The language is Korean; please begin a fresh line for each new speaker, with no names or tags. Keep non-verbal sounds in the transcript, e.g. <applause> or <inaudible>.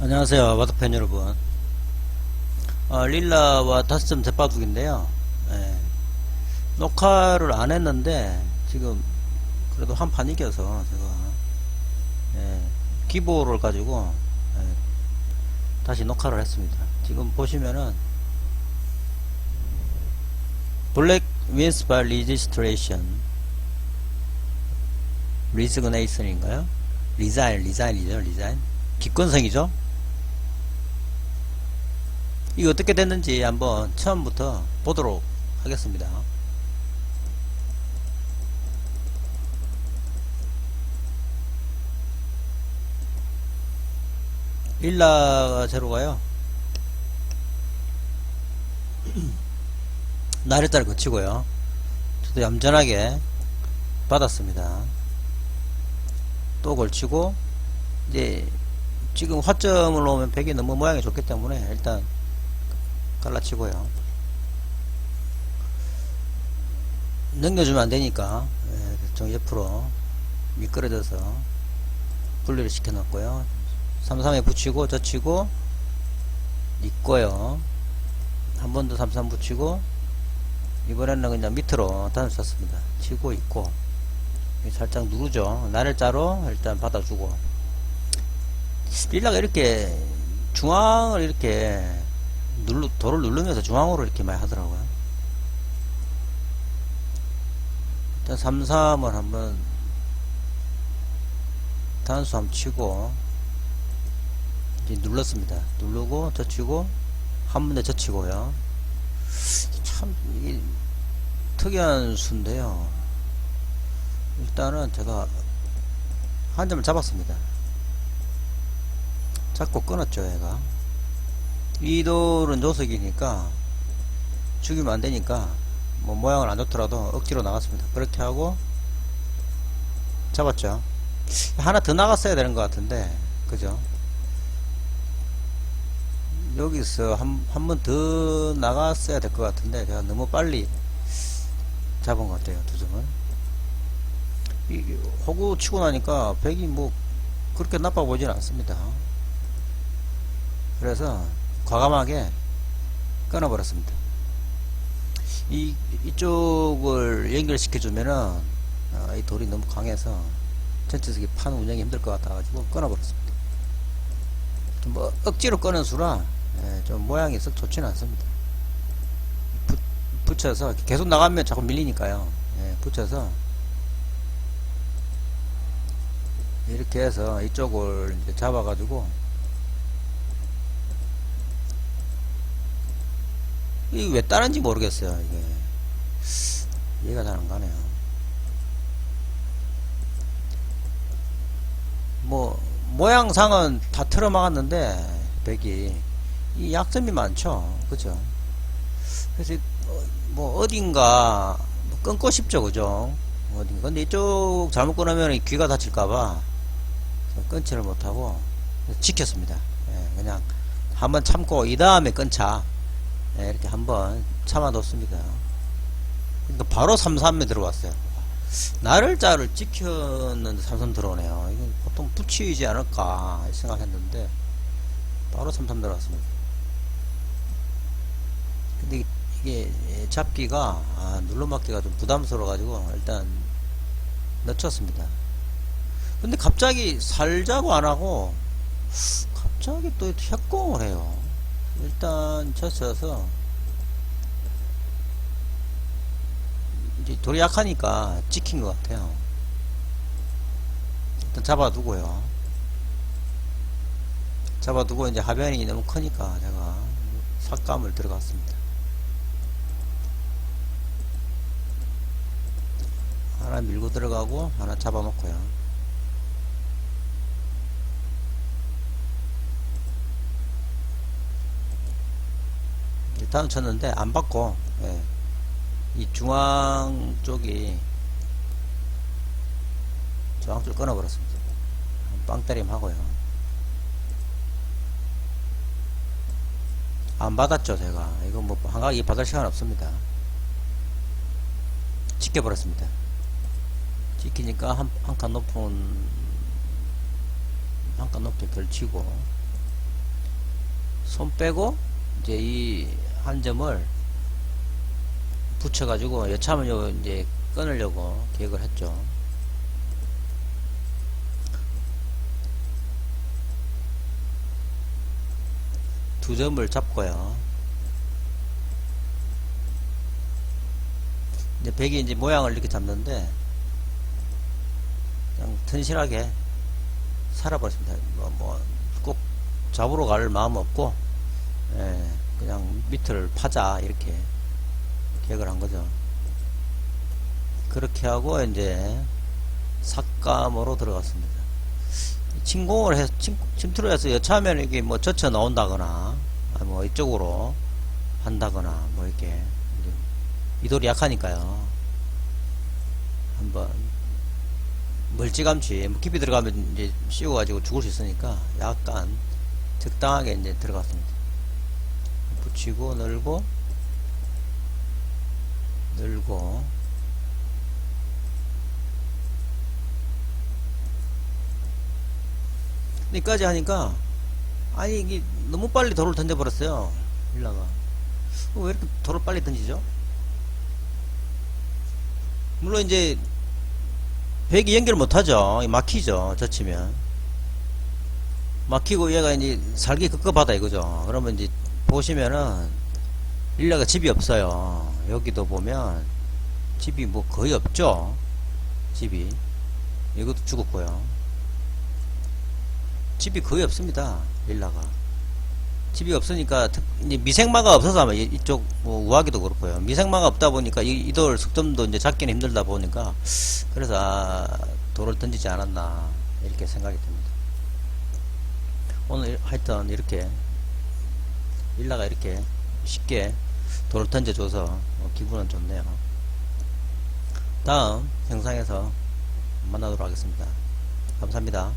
안녕하세요 와드팬 여러분. 어, 릴라와 다스점 재빠둑인데요. 예, 녹화를 안 했는데 지금 그래도 한 판 이겨서 제가 예, 기보를 가지고 예, 다시 녹화를 했습니다. 지금 보시면은 블랙 윈스 바 리지스트레이션 리즈그네이션인가요? 리자인 리자인이죠 리자인. 기권성이죠 이거 어떻게 됐는지 한번 처음부터 보도록 하겠습니다. 일라가 제로가요. <clears throat> 나래자를 거치고요. 저도 얌전하게 받았습니다. 또 걸치고 이제 지금 화점을 놓으면 백이 너무 모양이 좋기 때문에 일단 갈라치고요. 넘겨주면 안 되니까 예, 좀 옆으로 미끄러져서 분리를 시켜 놓고요. 33에 붙이고 젖히고 있고요. 한 번 더 33 붙이고 이번에는 그냥 밑으로 단을 쳤습니다. 치고 있고 살짝 누르죠. 나를자로 일단 받아주고 릴라가 이렇게 중앙을 이렇게 눌러, 돌을 누르면서 중앙으로 이렇게 많이 하더라고요. 일단 3, 3을 한번 단수 한번 치고 이제 눌렀습니다. 누르고 젖히고 한 번 더 젖히고요. 참 이게 특이한 수인데요. 일단은 제가 한 점을 잡았습니다. 잡고 끊었죠, 얘가. 이 돌은 조석이니까 죽이면 안 되니까 뭐 모양을 안 좋더라도 억지로 나갔습니다. 그렇게 하고 잡았죠. 하나 더 나갔어야 되는 것 같은데, 그죠? 여기서 한, 한 번 더 나갔어야 될 것 같은데, 제가 너무 빨리 잡은 것 같아요, 두 점을. 이, 호구 치고 나니까 백이 뭐, 그렇게 나빠 보진 않습니다. 그래서, 과감하게 끊어버렸습니다. 이, 이쪽을 연결시켜주면은, 어, 이 돌이 너무 강해서, 전체적인 판 운영이 힘들 것 같아가지고 끊어버렸습니다. 좀 뭐, 억지로 끊은 수라, 예, 좀 모양이 썩 좋지는 않습니다. 붙, 붙여서, 계속 나가면 자꾸 밀리니까요. 예, 붙여서, 이렇게 해서 이쪽을 잡아가지고, 이게 왜 따른지 모르겠어요, 이게. 이해가 잘 안 가네요. 뭐, 모양상은 다 틀어막았는데, 백이. 이 약점이 많죠. 그죠? 그래서, 어, 뭐, 어딘가, 뭐 끊고 싶죠. 그죠? 어딘가. 근데 이쪽 잘못 끊으면 귀가 다칠까봐, 끊지를 못하고, 지켰습니다. 예, 그냥, 한번 참고, 이 다음에 끊자. 예, 이렇게 한번 참아뒀습니다. 그러니까 바로 33에 들어왔어요. 나를 자를 찍혔는데 33 들어오네요. 이건 보통 붙이지 않을까 생각했는데 바로 33 들어왔습니다. 근데 이게 잡기가 아, 눌러막기가 좀 부담스러워가지고 일단 늦췄습니다. 근데 갑자기 살자고 안 하고 갑자기 또 협공을 해요. 일단 쳤어서 이제 돌이 약하니까 찍힌 것 같아요. 일단 잡아두고요. 잡아두고 이제 하변이 너무 크니까 제가 삭감을 들어갔습니다. 하나 밀고 들어가고 하나 잡아놓고요. 일단 쳤는데 안 받고 예. 이 중앙 쪽이 중앙 쪽 끊어버렸습니다. 빵 때림 하고요. 안 받았죠 제가 이거 뭐 한가기 받을 시간 없습니다. 지켜버렸습니다. 지키니까 한한칸 높은 한 칸 높게 걸치고 손 빼고 이제 이 한 점을 붙여가지고 여차하면 요 이제 끊으려고 계획을 했죠. 두 점을 잡고요. 이제 백이 이제 모양을 이렇게 잡는데 그냥 튼실하게 살아버렸습니다. 뭐, 뭐, 꼭 잡으러 갈 마음 없고, 예, 그냥 밑을 파자, 이렇게 계획을 한 거죠. 그렇게 하고, 이제, 삭감으로 들어갔습니다. 침공을 해서, 침, 침투를 해서 여차하면 이게 뭐 젖혀 나온다거나, 아, 뭐 이쪽으로 한다거나, 뭐 이렇게, 이돌이 약하니까요. 한번 멀찌감치 뭐 깊이 들어가면 이제 씌워가지고 죽을 수 있으니까 약간 적당하게 이제 들어갔습니다. 붙이고 늘고 늘고 여기까지 하니까 아니 이게 너무 빨리 돌을 던져버렸어요 일라가 왜 이렇게 돌을 빨리 던지죠? 물론 이제 백이 연결 못하죠. 막히죠. 젖히면. 막히고 얘가 이제 살기 급급하다 이거죠. 그러면 이제 보시면은 일라가 집이 없어요. 여기도 보면 집이 뭐 거의 없죠. 집이. 이것도 죽었고요. 집이 거의 없습니다. 일라가. 집이 없으니까 특- 이제 미생마가 없어서 아마 이- 이쪽 뭐 우하기도 그렇고요. 미생마가 없다 보니까 이, 이돌 숙점도 이제 잡기는 힘들다 보니까 그래서 아, 돌을 던지지 않았나 이렇게 생각이 듭니다. 오늘 하여튼 이렇게 일라가 이렇게 쉽게 돌을 던져줘서 어, 기분은 좋네요. 다음 영상에서 만나도록 하겠습니다. 감사합니다.